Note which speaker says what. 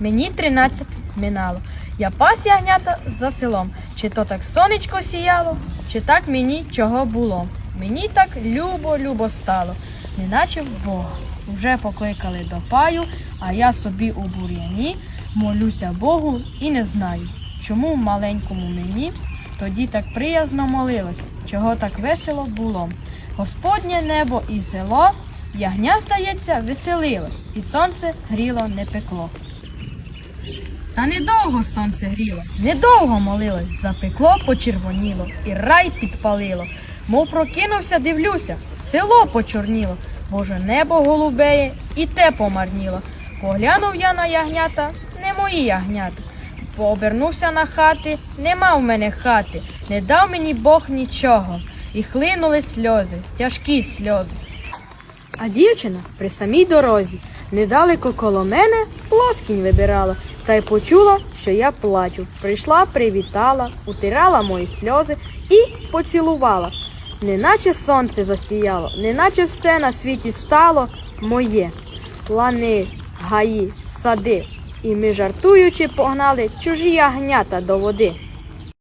Speaker 1: Мені тринадцять минало. Я пас ягнята за селом. Чи то так сонечко сіяло, чи так мені чого було. Мені так любо, любо стало, неначе в Бога. Вже покликали до паю, а я собі у бур'яні молюся Богу і не знаю, чому маленькому мені тоді так приязно молилось, чого так весело було. Господнє небо і село, ягня, здається, веселилось, і сонце гріло не пекло. Та недовго сонце гріло, недовго молилось, запекло, почервоніло, і рай підпалило. Мов прокинувся, дивлюся, село почорніло, Боже небо голубеє, і те помарніло. Поглянув я на ягнята, не мої ягнята. Пообернувся на хати, нема в мене хати, не дав мені Бог нічого. І хлинули сльози, тяжкі сльози. А дівчина при самій дорозі, недалеко коло мене плоскінь вибирала, та й почула, що я плачу. Прийшла, привітала, утирала мої сльози і поцілувала. Неначе сонце засіяло, неначе все на світі стало моє. Лани, гаї, сади. І ми жартуючи погнали чужі ягнята до води.